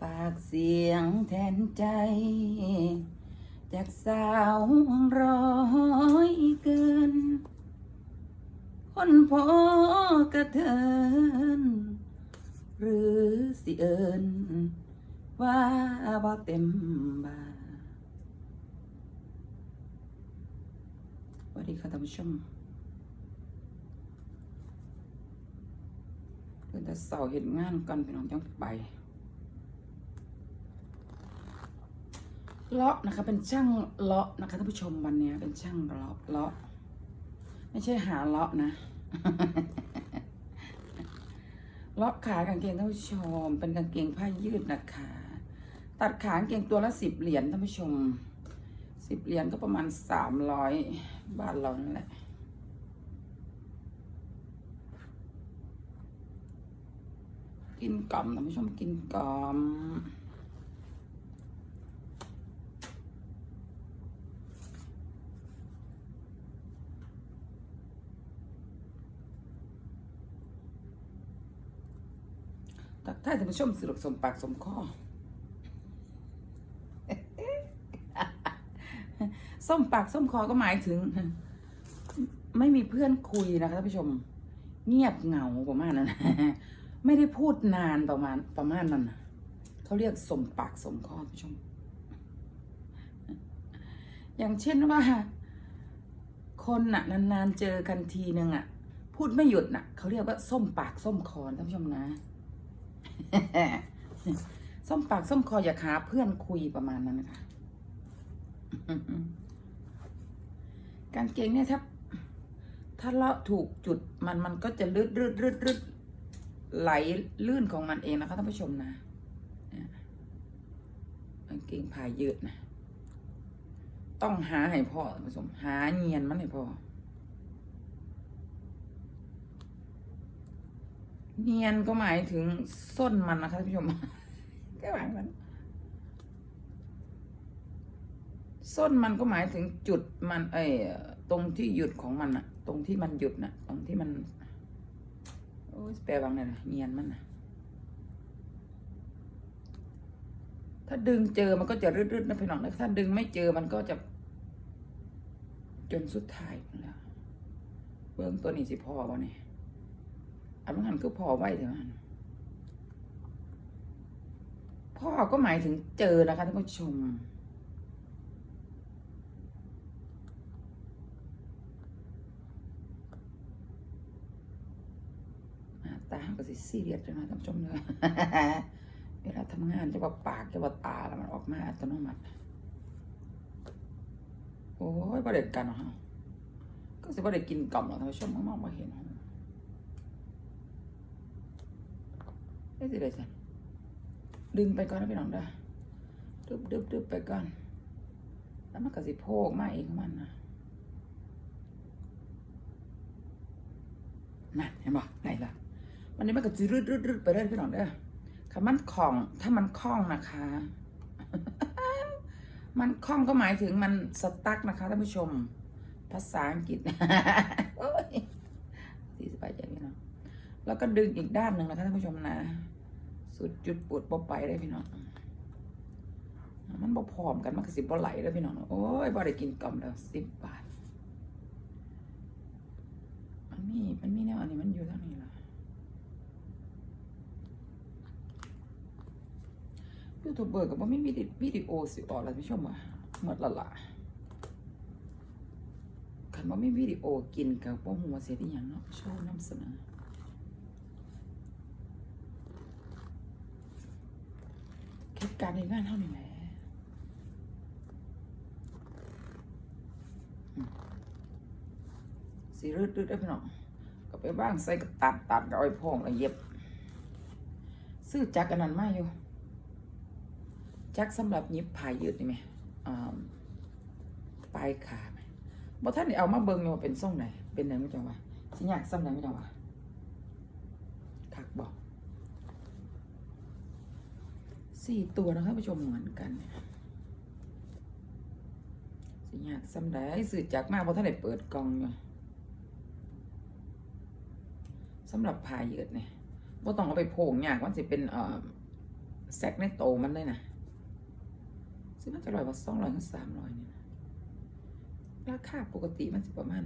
ฝากเสียงแทนใจ จากสาวร้อยเกิน คนพอกระเทิน หรือสิเอิญว่าบ่เต็มบาสวัสดีค่ะท่านผู้ชมเพื่อนแต่เสาเห็นงานกันพี่น้องจังไป เลาะนะคะ เป็นช่างเลาะนะคะท่านผู้ชมวันนี้เป็นช่างเลาะเลาะไม่ใช่หาเลาะนะเลาะขากางเกงท่านผู้ชม เป็นกางเกงผ้ายืดนะคะ ตัดขากางเกงตัวละสิบเหรียญท่านผู้ชมสิบเหรียญก็ประมาณสามร้อยบาทเรานั่นแหละกินกล่อมท่านผู้ชมกินกล่อม ตักท่ายท่านผู้ชมสรุปสมปากสมคอส้มปากส้มคอก็หมายถึง ไม่มีเพื่อนคุยนะคะท่านผู้ชม เงียบเหงาประมาณนั้นไม่ได้พูดนานประมาณประมาณนั้นเขาเรียกสมปากสมคอท่านผู้ชม อย่างเช่นว่า คนน่ะ นานๆเจอกันทีนึงอะ พูดไม่หยุดน่ะเขาเรียกว่าส้มปากส้มคอท่านผู้ชมนะ ส้มปากส้มคออย่าหาเพื่อนคุยประมาณนั้นนะคะการเกงเนี่ยถ้าถ้าเลาะถูกจุดมันมันก็จะลืดลืดลืดลืดไหลลื่นของมันเองนะคะท่านผู้ชมนะเกางเกงผ้ายืดนะ ต้องหาให้พ่อท่านผู้ชม หาเงียนมันให้พ่อ เนียนก็หมายถึงส้นมันนะคะท่านผู้ชมก็หมายมันส้นมันก็หมายถึงจุดมันเออตรงที่หยุดของมันอะตรงที่มันหยุดน่ะ ตรงที่มันโอ้ยแปลว่าไงนะเนียนมันนะถ้าดึงเจอมันก็จะรืดๆนะพี่น้องนะถ้าดึงไม่เจอมันก็จะ จนสุดท้ายแล้วเบื้องตัวนี้สิพอวะเนี่ย อันนั้นคือพอไว้เถอะมันพ่อก็หมายถึงเจอนะคะท่านผู้ชมหน้าตาก็สิซีเรียสจังนะท่านผู้ชมเนอะเวลาทำงานจะว่าปากจะว่าตาแล้วมันออกมาอัตโนมัติ โอ้ยประเด็นกันเนาะก็สิประเด็นกินกล่อมหรอท่านผู้ชมมองมาเห็นเนาะ ไม่สิเลยสันดึงไปก่อนนะพี่น้องเด้อดึบดึบดึบไปก่อน แล้วมันก็สิโพกมาเองของมันนะนั่นเห็นปะไหนล่ะวันนี้มันก็จะรืดรืดรืดไปเรื่อยพี่น้องเด้อคำมันคล่อง ถ้ามันคล่องนะคะ มันคล่องก็หมายถึงมันสตั๊กนะคะท่านผู้ชม ภาษาอังกฤษโอ้ยสีสบายใจพี่น้องแล้วก็ดึงอีกด้านหนึ่งนะคะท่านผู้ชมนะ สุดจุดปวดปไปได้พี่น้องมันบ่พร้อมกันมันก็สิบ่ไหลแล้วพี่น้องโอ้ยบ่ได้กินกล่อมแล้วสิบบาท มันมีมันมีแนวอันนี้มันอยู่ทางนี้ล่ะยูทูบเบอร์กับว่าไม่มีวิดีโอสิออกแล้วพี่ชมอะหมดละล่ะคันว่าไม่วิดีโอกินกับพ่อหัวเสียที่อย่างเนาะโชว์นำเสนอ เหตุ การณ์ในงานเท่านี้แหละสีรืดรืดได้พี่น้องก็ไปบ้างใส่กับตัดตัดกับอ้อยพองแล้วเย็บ ซื้อจักรอันนั้นมาอยู่ จักรสำหรับย็บผายยืดนี่ไหมปลายขาไหมบ่ท่านได้เอามาเบิ่งอยู่ว่าเป็นทรงไหนเป็นไหนไม่จังวะสิยากซ้ำไหนไม่จังวะคักบอก สี่ตัวนะครับผู้ชมเหมือนกันเนี่ยสิยากสำได้สื่อจากมากเพราะท่านได้เปิดกล่องอยู่สำหรับพายเยืดเนี่ยบ่ต้องเอาไปโพงยากมันสิเป็นเอ่อแซกในโตมันเลยนะซึ่งมันจะร้อยว่าสองร้อยถึงสามร้อยเนี่นะราคาปกติมันจะประมาณ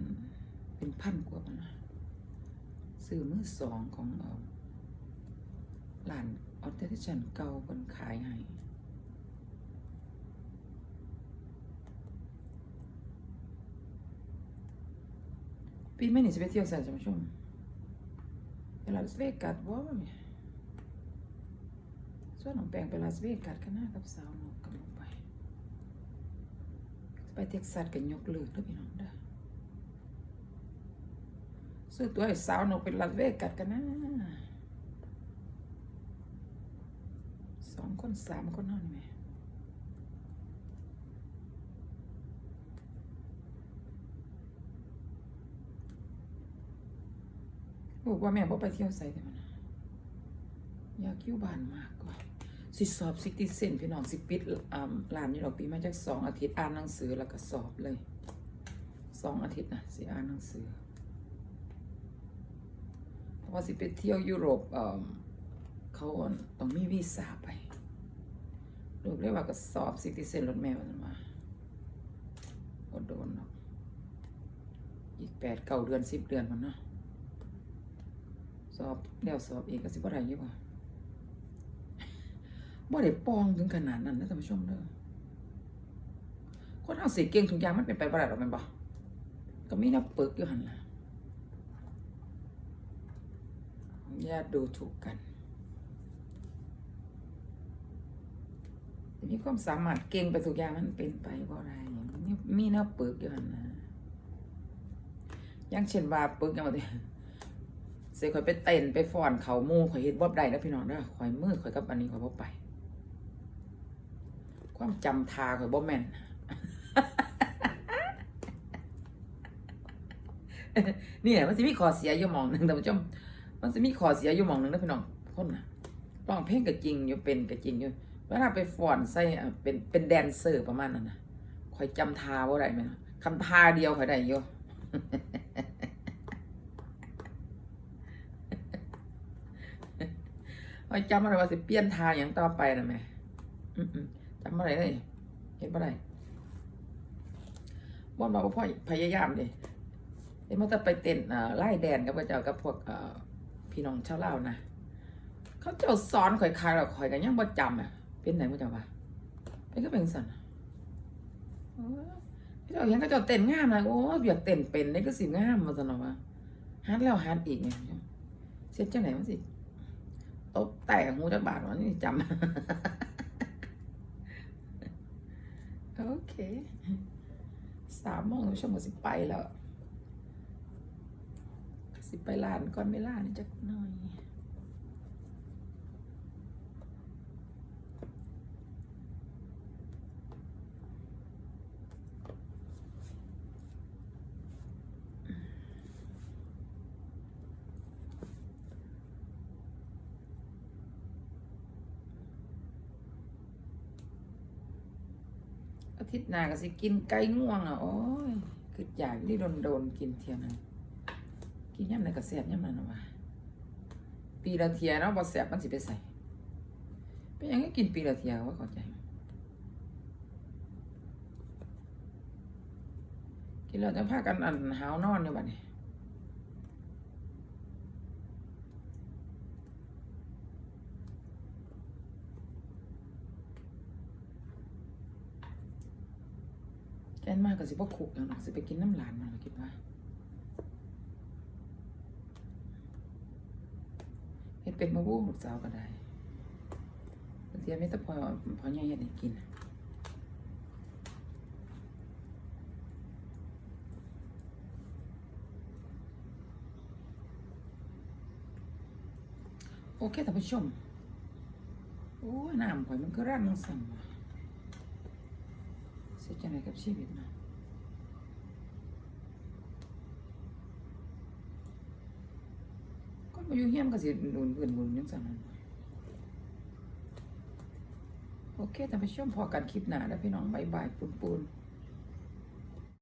เป็นพันกว่ามันนะซื้อมือสองของเอ่อ ร้านออเทอร์ชันเก่าคนขายให้ปีใหม่นี่จะไปเที่ยวใส่ท่าชมไปลาสเวกัสบ่เนี่ยส่วนน้องแปลงไปลาสเวกัสกันหน้ากับสาวนกกับลงไป ไปเท็กซัสกันยกเลิกเด้อพี่น้องเด้อซื้อตัวให้สาวนกไปลาสเวกัสกันนะส องคนสามคนเท่านั้นไหมบอกว่าแม่บ่ไปเที่ยวใส่แต่มันอยากอยู่บ้านมากกว่าสิสอบซิติเซนพี่น้องสิปิดอ่าร้านนี้เราปีมาจากสองอาทิตย์อ่านหนังสือแล้วก็สอบเลยสองอาทิตย์นะสิอ่านหนังสือเพราะว่าสิไปเที่ยวยุโรปเอ่อเขาต้องมีวีซ่าไป รูปเรียกว่าก็สอบซิติเซนรถแม่มันมาอดโดนเนาะอีกแปดเก้าเดือนสิบเดือนมันเนาะสอบเดี๋ยวสอบเองก็สิบ่ได้อยี่บ่บ่ได้ปองถึงขนาดนั้นนะท่านผู้ชมเด้อคนเอาสิเก่งทุกอย่างมันเป็นไปบ่ได้หรอกแม่นบ่ก็มีนับปึกอยู่หันละอย่าดูถูกกัน มีความสามารถเก่งไปทุกอย่างมันเป็นไปบ่ได้มีมีแนับปึกอยู่นนะอย่างเช่นว่าปึกอย่างว่าเสียข่อยไปเต้นไปฟ้อนเขามู่ข่อยเฮ็ดบ่ได้นะพี่น้องเด้อข่อยมือข่อยกับอันนี้ข่อยบ่ไป ความจำทาข่อยบ่แม่นนี่แหละมันสิมีขอเสียอยู่มองหนึ่งท่านผู้ชมมันสิมีขอเสียอยู่มองหนึ่งนะพี่น้องคนน่ะร้องเพลงก็จริงอยู่เป็นก็จริงอยู่ เวลาไปฟ้อนใส่เป็นเป็นแดนเซอร์ประมาณนั้นนะข่อยจำทาบ่าได้แม่นคำทาเดียวข่อยได้อยู่ไอ้จำอะไรว่าสิเปลี่ยนทางอย่างต่อไปนะแม่จำอะไรเลยเห็นปะไรบอนบอกว่าพ่อพยายามเลยเอ้มันจะไปเต้นไล่แดนกับพระเจ้ากับพวกพี่น้องชาวลานะเขาเจ้าสอนข่อยคายเราข่อยกันยังบ่จำอะ เป็นไหนพระเจ้าวะเป็นก็เป็นสันพี่เจ้าเห็นเขาเจ้าเต้นงามนะโอ้อยากเต้นเป็นนี่ก็สิงามมาสนอวะฮัดแล้วฮัดอีกเนี่ยเสียจังไหนมันสิตบแตกหูจักบาทวะนี่จำโอเคสามโมงชั่วโมงสิไปแล้ว สิไปลานก่อนไม่ลานจักหน่อย อาทิตย์หน้าก็สิกินไก่ง่วงอะโอ้ยคืออยากที่โดนโดนๆกินเทียนกินย่ำไหนก็เสียบย่ำนั้นนะวะปีละเทียเนาะบ่เสียบมันสิไปใส่เป็นยังไงกินปีละเทียว่าเข้าใจกินแล้วจะพากันอันหาวนอนอยู่บัดนี้ นมากก็สิบ่คุกแล้วเนาะสิไปกินน้ำหลานมันล่ะคิดว่าเฮ็ดเป็ดมาบู้ลูกสาวก็ได้เสียไม่ต้องพอพอใหญ่เฮ็ดให้กินโอเคท่านผู้ชม โอ้น้ำข่อยมันก็รั่นลงสั่งว่ะ เสียใจกับชีวิตนะก็มาอยู่เฮี้ยมก็สิหนุนเพื่อนหนุนยังสั่งนั้นโอเคท่านผู้ชมพอกันคลิปหน้าแล้วพี่น้องบายบายปูนปูนๆ